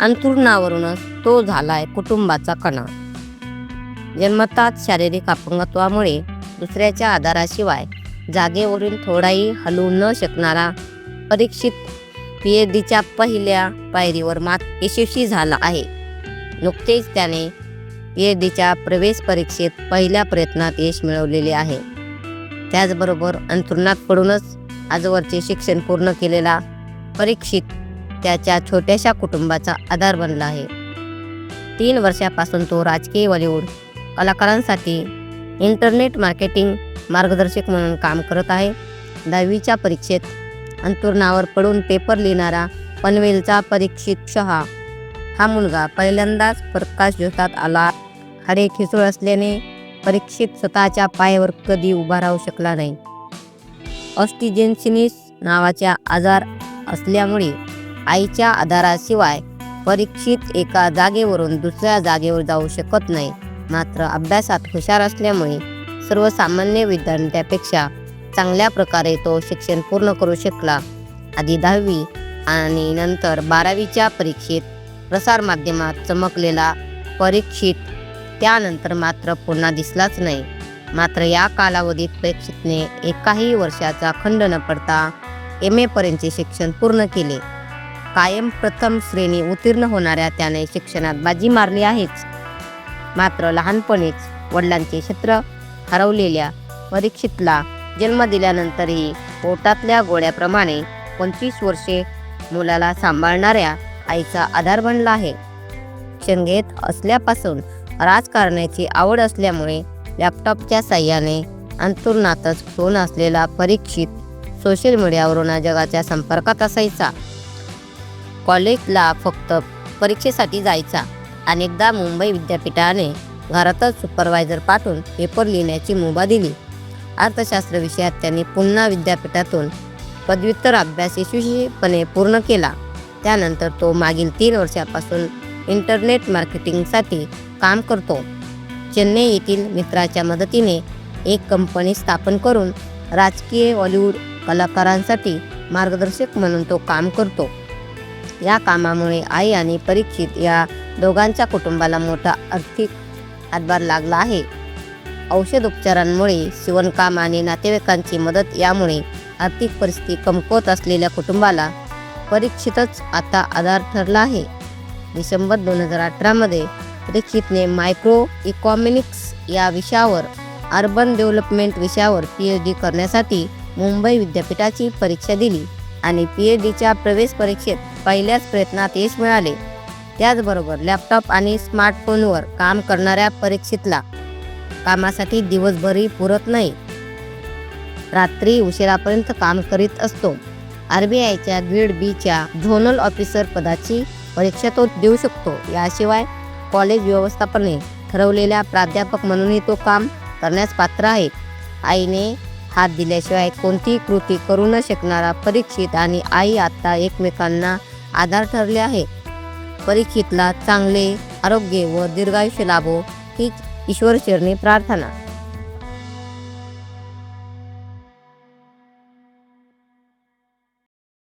अंतुरणावरूनच तो झालाय कुटुंबाचा कणा. जन्मताच शारीरिक अपंगत्वामुळे दुसऱ्याच्या आधाराशिवाय जागेवरून थोडाही हलवू न शकणारा परीक्षित पी एच डीच्या पहिल्या पायरीवर मात यशस्वी झाला आहे. नुकतेच त्याने पी एच डीच्या प्रवेश परीक्षेत पहिल्या प्रयत्नात यश मिळवलेले आहे. त्याचबरोबर अंतरुणात पडूनच आजवरचे शिक्षण पूर्ण केलेला परीक्षित त्याच्या छोट्याशा कुटुंबाचा आधार बनला आहे. तीन वर्षापासून तो राजकीय बॉलिवूड कलाकारांसाठी इंटरनेट मार्केटिंग मार्गदर्शक म्हणून काम करत आहे. दहावीच्या परीक्षेत अंतुरणावर पडून पेपर लिहिणारा पनवेलचा परीक्षित शहा हा मुलगा पहिल्यांदाच प्रकाश ज्योतात आला. हाडे खिसूळ असल्याने परीक्षित स्वतःच्या पायावर कधी उभा राहू शकला नाही. ऑस्टिजेन्सिनिस नावाचा आजार असल्यामुळे आईच्या आधाराशिवाय परीक्षित एका जागेवरून दुसऱ्या जागेवर जाऊ शकत नाही. मात्र अभ्यासात हुशार असल्यामुळे सर्वसामान्य विद्यार्थ्यापेक्षा चांगल्या प्रकारे तो शिक्षण पूर्ण करू शकला. आधी दहावी आणि नंतर बारावीच्या परीक्षेत प्रसारमाध्यमात चमकलेला परीक्षित त्यानंतर मात्र पुन्हा दिसलाच नाही. मात्र या कालावधीत परीक्षितने एकाही वर्षाचा खंड न पडता एम एपर्यंतचे शिक्षण पूर्ण केले. कायम प्रथम श्रेणी उत्तीर्ण होणाऱ्या त्याने शिक्षणात बाजी मारली आहेच. मात्र लहानपणीच वडिलांचे क्षेत्र हरवलेल्या परीक्षितला जन्म दिल्यानंतरही पोटातल्या गोळ्याप्रमाणे पंचवीस वर्षे मुलाला सांभाळणाऱ्या आईचा आधार बनला आहे. शिक्षण घेत असल्यापासून राजकारणाची आवड असल्यामुळे लॅपटॉपच्या साह्याने अंतुरणातच फोन असलेला परीक्षित सोशल मीडियावरून जगाच्या संपर्कात असायचा. कॉलेजला फक्त परीक्षेसाठी जायचा. अनेकदा मुंबई विद्यापीठाने घरातच सुपरवायझर पाठवून पेपर लिहिण्याची मुभा दिली. अर्थशास्त्र विषयात त्यांनी पुन्हा विद्यापीठातून पदव्युत्तर अभ्यास यशस्वीपणे पूर्ण केला. त्यानंतर तो मागील तीन वर्षापासून इंटरनेट मार्केटिंगसाठी काम करतो. चेन्नई येथील मित्राच्या मदतीने एक कंपनी स्थापन करून राजकीय बॉलिवूड कलाकारांसाठी मार्गदर्शक म्हणून तो काम करतो. या कामामुळे आई आणि परीक्षित या दोघांच्या कुटुंबाला मोठा आर्थिक हातभार लागला आहे. औषधोपचारांमुळे शिवणकाम आणि नातेवाईकांची मदत यामुळे आर्थिक परिस्थिती कमकुवत असलेल्या कुटुंबाला परीक्षितच आता आधार ठरला आहे. डिसेंबर दोन हजार अठरामध्ये परीक्षितने मायक्रो इकॉनॉमिक्स या विषयावर अर्बन डेव्हलपमेंट विषयावर पी एच डी करण्यासाठी मुंबई विद्यापीठाची परीक्षा दिली आणि पी एच डीच्या प्रवेश परीक्षेत पहिल्याच प्रयत्नात यश मिळाले. त्याचबरोबर लॅपटॉप आणि स्मार्टफोनवर काम करणाऱ्या परीक्षितला कामासाठी दिवसभरही पुरत नाही. रात्री उशिरापर्यंत काम करीत असतो. आर बी आयच्या ग्रेड बीच्या झोनल ऑफिसर पदाची परीक्षा तो देऊ शकतो. याशिवाय कॉलेज व्यवस्थापने ठरवलेल्या प्राध्यापक म्हणूनही तो काम करण्यास पात्र आहे. आईने हात दिल्याशिवाय कोणतीही कृती करू न शकणारा परीक्षित आणि आई आता एकमेकांना आधार ठरले आहे. परीक्षितला चांगले आरोग्य व दीर्घायुष्य लाभो हीच ईश्वरचरणी प्रार्थना.